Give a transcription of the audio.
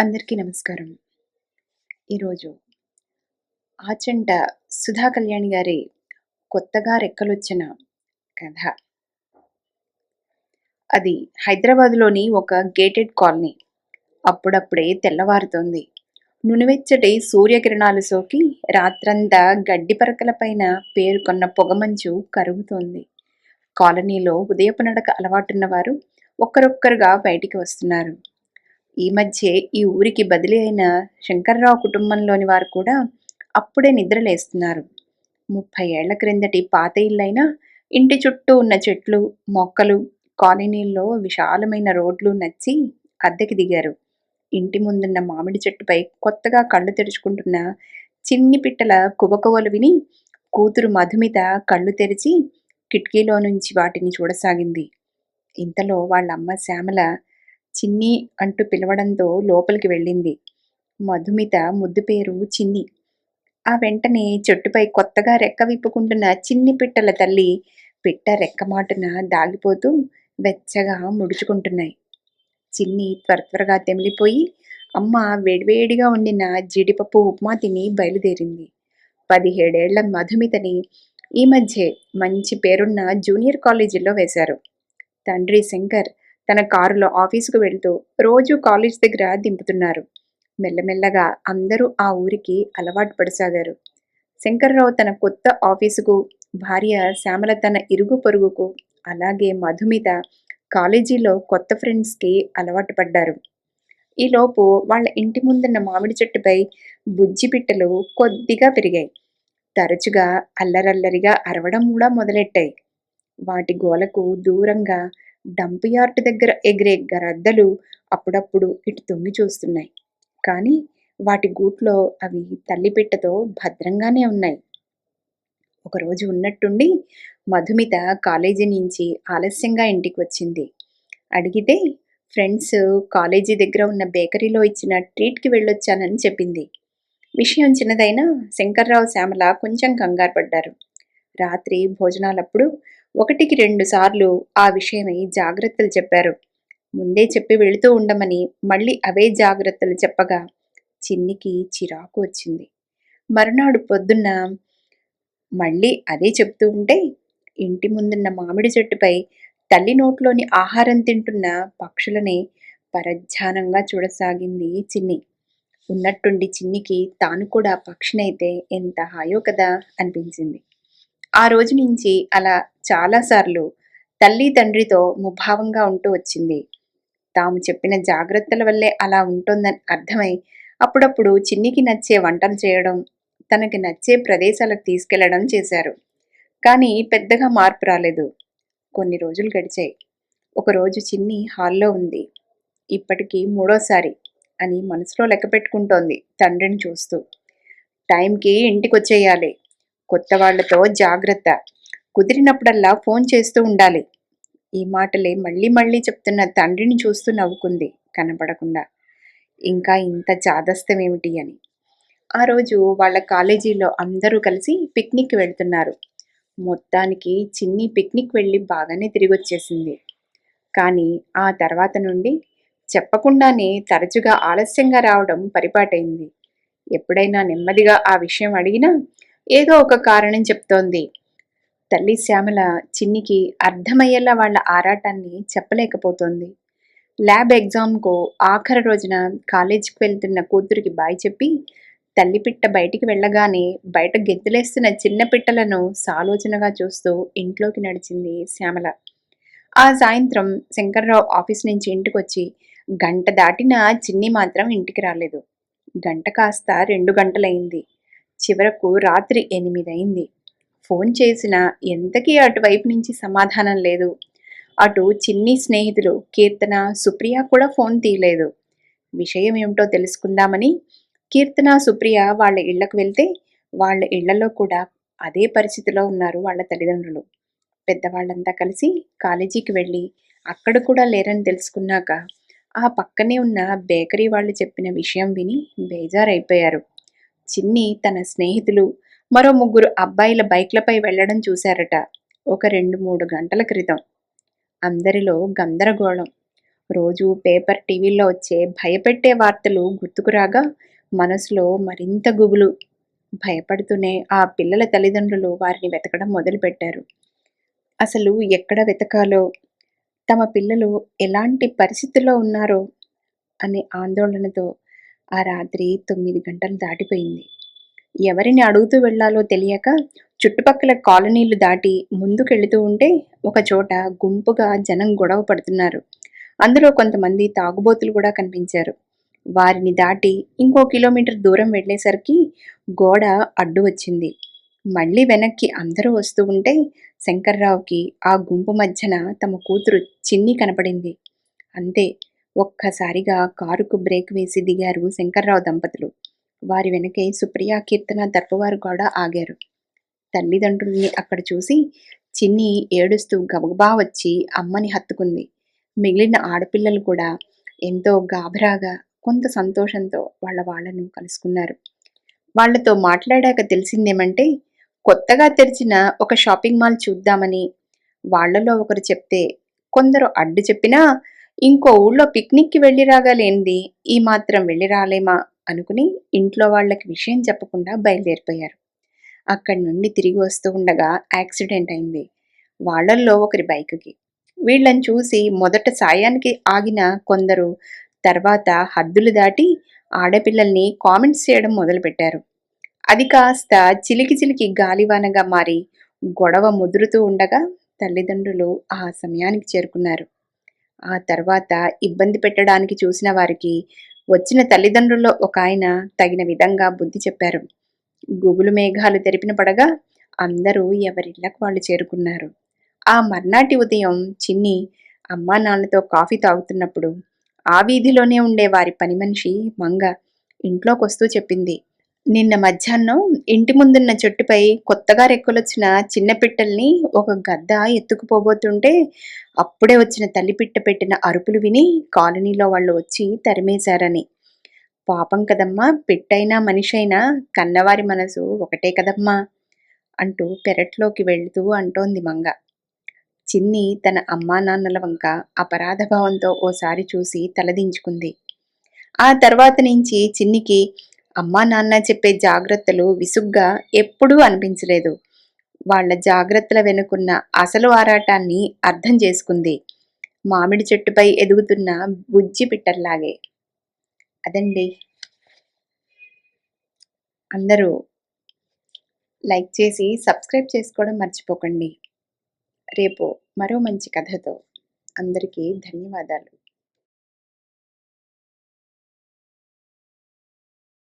అందరికీ నమస్కారం. ఈరోజు ఆచంట సుధా కళ్యాణి గారి కొత్తగా రెక్కలొచ్చిన కథ. అది హైదరాబాద్లోని ఒక గేటెడ్ కాలనీ. అప్పుడప్పుడే తెల్లవారుతోంది. నునువెచ్చటి సూర్యకిరణాలు సోకి రాత్రంతా గడ్డి పరకలపైన పేరుకొన్న పొగమంచు కరుగుతోంది. కాలనీలో ఉదయపు నడక అలవాటున్న వారు ఒక్కరొక్కరుగా బయటికి వస్తున్నారు. ఈ మధ్య ఈ ఊరికి బదిలీ అయిన శంకర్రావు కుటుంబంలోని వారు కూడా అప్పుడే నిద్రలేస్తున్నారు. ముప్పై ఏళ్ళ క్రిందటి పాత ఇల్లైనా ఇంటి చుట్టూ ఉన్న చెట్లు మొక్కలు కాలనీల్లో విశాలమైన రోడ్లు నచ్చి అద్దెకి దిగారు. ఇంటి ముందున్న మామిడి చెట్టుపై కొత్తగా కళ్ళు తెరుచుకుంటున్న చిన్ని పిట్టల కుబకువలు విని కూతురు మధుమిత కళ్ళు తెరిచి కిటికీలో నుంచి వాటిని చూడసాగింది. ఇంతలో వాళ్ళ అమ్మ శ్యామల చిన్ని అంటూ పిలవడంతో లోపలికి వెళ్ళింది. మధుమిత ముద్దు పేరు చిన్ని. ఆ వెంటనే చెట్టుపై కొత్తగా రెక్క విప్పుకుంటున్న చిన్ని పిట్టల తల్లి పిట్ట రెక్కమాటున దాగిపోతూ వెచ్చగా ముడుచుకుంటున్నాయి. చిన్ని త్వర త్వరగా తెమిలిపోయి అమ్మ వేడివేడిగా వండిన జీడిపప్పు ఉప్మా తిని బయలుదేరింది. పదిహేడేళ్ళ మధుమితని ఈ మధ్యే మంచి పేరున్న జూనియర్ కాలేజీలో వేశారు. తండ్రి శంకర్ తన కారులో ఆఫీసుకు వెళ్తూ రోజు కాలేజ్ దగ్గర దింపుతున్నారు. మెల్లమెల్లగా అందరూ ఆ ఊరికి అలవాటు పడసాగారు. శంకర్రావు తన కొత్త ఆఫీసుకు భార్య శ్యామల తన ఇరుగు పొరుగుకు అలాగే మధుమిత కాలేజీలో కొత్త ఫ్రెండ్స్కి అలవాటు పడ్డారు. ఈలోపు వాళ్ళ ఇంటి ముందున్న మామిడి చెట్టుపై బుజ్జి పిట్టలు కొద్దిగా పెరిగాయి. తరచుగా అల్లరల్లరిగా అరవడం కూడా మొదలెట్టాయి. వాటి గోలకు దూరంగా డంప్ యార్డ్ దగ్గర ఎగిరే గరద్దలు అప్పుడప్పుడు ఇటు తొంగి చూస్తున్నాయి. కానీ వాటి గూట్లో అవి తల్లిపిట్టతో భద్రంగానే ఉన్నాయి. ఒకరోజు ఉన్నట్టుండి మధుమిత కాలేజీ నుంచి ఆలస్యంగా ఇంటికి వచ్చింది. అడిగితే ఫ్రెండ్స్ కాలేజీ దగ్గర ఉన్న బేకరీలో ఇచ్చిన ట్రీట్కి వెళ్ళొచ్చానని చెప్పింది. విషయం చిన్నదైనా శంకర్రావు శ్యామల కొంచెం కంగారు పడ్డారు. రాత్రి భోజనాలప్పుడు ఒకటికి రెండు సార్లు ఆ విషయమై జాగ్రత్తలు చెప్పారు. ముందే చెప్పి వెళుతూ ఉండమని మళ్ళీ అవే జాగ్రత్తలు చెప్పగా చిన్నికి చిరాకు వచ్చింది. మరునాడు పొద్దున్న మళ్ళీ అదే చెప్తూ ఉంటే ఇంటి ముందున్న మామిడి చెట్టుపై తల్లి నోట్లోని ఆహారం తింటున్న పక్షులని పరధ్యానంగా చూడసాగింది చిన్ని. ఉన్నట్టుండి చిన్నికి తాను కూడా పక్షినైతే ఎంత హాయో కదా అనిపించింది. ఆ రోజు నుంచి అలా చాలాసార్లు తల్లి తండ్రితో ముభావంగా ఉంటూ వచ్చింది. తాము చెప్పిన జాగ్రత్తల వల్లే అలా ఉంటుందని అర్థమై అప్పుడప్పుడు చిన్నికి నచ్చే వంటలు చేయడం తనకి నచ్చే ప్రదేశాలకు తీసుకెళ్ళడం చేశారు. కానీ పెద్దగా మార్పు రాలేదు. కొన్ని రోజులు గడిచాయి. ఒకరోజు చిన్ని హాల్లో ఉంది. ఇప్పటికీ మూడోసారి అని మనసులో లెక్క పెట్టుకుంటోంది తండ్రిని చూస్తూ. టైంకి ఇంటికి వచ్చేయాలి కొత్త వాళ్ళతో జాగ్రత్త. కుదిరినప్పుడల్లా ఫోన్ చేస్తూ ఉండాలి. ఈ మాటలే మళ్ళీ మళ్ళీ చెప్తున్న తండ్రిని చూస్తూ నవ్వుకుంది కనపడకుండా. ఇంకా ఇంత చాదస్తం ఏమిటి అని. ఆ రోజు వాళ్ళ కాలేజీలో అందరూ కలిసి పిక్నిక్ వెళ్తున్నారు. మొత్తానికి చిన్ని పిక్నిక్ వెళ్ళి బాగానే తిరిగి వచ్చేసింది కానీ ఆ తర్వాత నుండి చెప్పకుండానే తరచుగా ఆలస్యంగా రావడం పరిపాటైంది. ఎప్పుడైనా నెమ్మదిగా ఆ విషయం అడిగినా ఏదో ఒక కారణం చెప్తోంది. తల్లి శ్యామల చిన్నికి అర్థమయ్యేలా వాళ్ళ ఆరాటాన్ని చెప్పలేకపోతోంది. ల్యాబ్ ఎగ్జామ్కు ఆఖరి రోజున కాలేజీకి వెళ్తున్న కూతురికి బాయ్ చెప్పి తల్లి పిట్ట బయటికి వెళ్ళగానే బయట గెంతులేస్తున్న చిన్న పిట్టలను సాలోచనగా చూస్తూ ఇంట్లోకి నడిచింది శ్యామల. ఆ సాయంత్రం శంకర్రావు ఆఫీస్ నుంచి ఇంటికొచ్చి గంట దాటిన చిన్ని మాత్రం ఇంటికి రాలేదు. గంట కాస్త రెండు గంటలైంది చివరకు రాత్రి ఎనిమిదయింది ఫోన్ చేసిన ఎంతకీ అటువైపు నుంచి సమాధానం లేదు. అటు చిన్ని స్నేహితులు కీర్తన సుప్రియ కూడా ఫోన్ తీయలేదు. విషయం ఏమిటో తెలుసుకుందామని కీర్తన సుప్రియ వాళ్ళ ఇళ్ళకు వెళ్తే వాళ్ళ ఇళ్ళలో కూడా అదే పరిస్థితిలో ఉన్నారు వాళ్ళ తల్లిదండ్రులు. పెద్దవాళ్ళంతా కలిసి కాలేజీకి వెళ్ళి అక్కడ కూడా లేరని తెలుసుకున్నాక ఆ పక్కనే ఉన్న బేకరీ వాళ్ళు చెప్పిన విషయం విని బేజారైపోయారు. చిన్ని తన స్నేహితులు మరో ముగ్గురు అబ్బాయిల బైక్లపై వెళ్ళడం చూశారట ఒక రెండు మూడు గంటల క్రితం. అందరిలో గందరగోళం. రోజు పేపర్ టీవీల్లో వచ్చే భయపెట్టే వార్తలు గుర్తుకురాగా మనసులో మరింత గుబులు. భయపడుతూనే ఆ పిల్లల తల్లిదండ్రులు వారిని వెతకడం మొదలుపెట్టారు. అసలు ఎక్కడ వెతకాలో? తమ పిల్లలు ఎలాంటి పరిస్థితుల్లో ఉన్నారో? అనే ఆందోళనతో ఆ రాత్రి తొమ్మిది గంటలు దాటిపోయింది. ఎవరిని అడుగుతూ వెళ్ళాలో తెలియక చుట్టుపక్కల కాలనీలు దాటి ముందుకెళ్తూ ఉంటే ఒక చోట గుంపుగా జనం గొడవ పడుతున్నారు. అందులో కొంతమంది తాగుబోతులు కూడా కనిపించారు. వారిని దాటి ఇంకో కిలోమీటర్ దూరం వెళ్ళేసరికి గోడ అడ్డు వచ్చింది. మళ్ళీ వెనక్కి అందరూ వస్తూ ఉంటే శంకర్రావుకి ఆ గుంపు మధ్యన తమ కూతురు చిన్ని కనపడింది. అంతే ఒక్కసారిగా కారుకు బ్రేక్ వేసి దిగారు శంకర్రావు దంపతులు. వారి వెనకే సుప్రియ కీర్తన దర్పవారు కూడా ఆగారు. తల్లిదండ్రుల్ని అక్కడ చూసి చిన్ని ఏడుస్తూ గబగబా వచ్చి అమ్మని హత్తుకుంది. మిగిలిన ఆడపిల్లలు కూడా ఎంతో గాభరాగా కొంత సంతోషంతో వాళ్ళ వాళ్ళను కలుసుకున్నారు. వాళ్ళతో మాట్లాడాక తెలిసిందేమంటే కొత్తగా తెరిచిన ఒక షాపింగ్ మాల్ చూద్దామని వాళ్ళలో ఒకరు చెప్తే కొందరు అడ్డు చెప్పినా ఇంకో ఊళ్ళో పిక్నిక్కి వెళ్ళి రాగాలేంది? ఈ మాత్రం వెళ్ళి రాలేమా? అనుకుని ఇంట్లో వాళ్ళకి విషయం చెప్పకుండా బయలుదేరిపోయారు. అక్కడి నుండి తిరిగి వస్తూ ఉండగా యాక్సిడెంట్ అయింది. వాళ్ళల్లో ఒకరి బైక్కి. వీళ్ళని చూసి మొదట సాయానికి ఆగిన కొందరు తర్వాత హద్దులు దాటి ఆడపిల్లల్ని కామెంట్స్ చేయడం మొదలుపెట్టారు. అది కాస్త చిలికి చిలికి గాలివానగా మారి గొడవ ముదురుతూ ఉండగా తల్లిదండ్రులు ఆ సమయానికి చేరుకున్నారు. ఆ తర్వాత ఇబ్బంది పెట్టడానికి చూసిన వారికి వచ్చిన తల్లిదండ్రుల్లో ఒక ఆయన తగిన విధంగా బుద్ధి చెప్పారు. గుగులు మేఘాలు తెరిపిన పడగా అందరూ ఎవరిళ్ళకు వాళ్ళు చేరుకున్నారు. ఆ మర్నాటి ఉదయం చిన్ని అమ్మా నాన్నతో కాఫీ తాగుతున్నప్పుడు ఆ వీధిలోనే ఉండే వారి పని మనిషి మంగ ఇంట్లోకొస్తూ చెప్పింది. నిన్న మధ్యాహ్నం ఇంటి ముందున్న చెట్టుపై కొత్తగా రెక్కలొచ్చిన చిన్న పిట్టల్ని ఒక గద్ద ఎత్తుకుపోబోతుంటే అప్పుడే వచ్చిన తల్లి పిట్ట పెట్టిన అరుపులు విని కాలనీలో వాళ్ళు వచ్చి తరిమేశారని. పాపం కదమ్మా పిట్టైనా మనిషైనా కన్నవారి మనసు ఒకటే కదమ్మా అంటూ పెరట్లోకి వెళుతూ అంటోంది మంగ. చిన్ని తన అమ్మా నాన్నల వంక అపరాధభావంతో ఓసారి చూసి తలదించుకుంది. ఆ తర్వాత నుంచి చిన్నికి అమ్మా నాన్న చెప్పే జాగ్రత్తలు విసుగ్గా ఎప్పుడూ అనిపించలేదు. వాళ్ళ జాగ్రత్తల వెనుకున్న అసలు ఆరాటాన్ని అర్థం చేసుకుంది. మామిడి చెట్టుపై ఎదుగుతున్న బుజ్జి పిట్టర్లాగే అదండి. అందరూ లైక్ చేసి సబ్స్క్రైబ్ చేసుకోవడం మర్చిపోకండి. రేపు మరో మంచి కథతో అందరికీ ధన్యవాదాలు.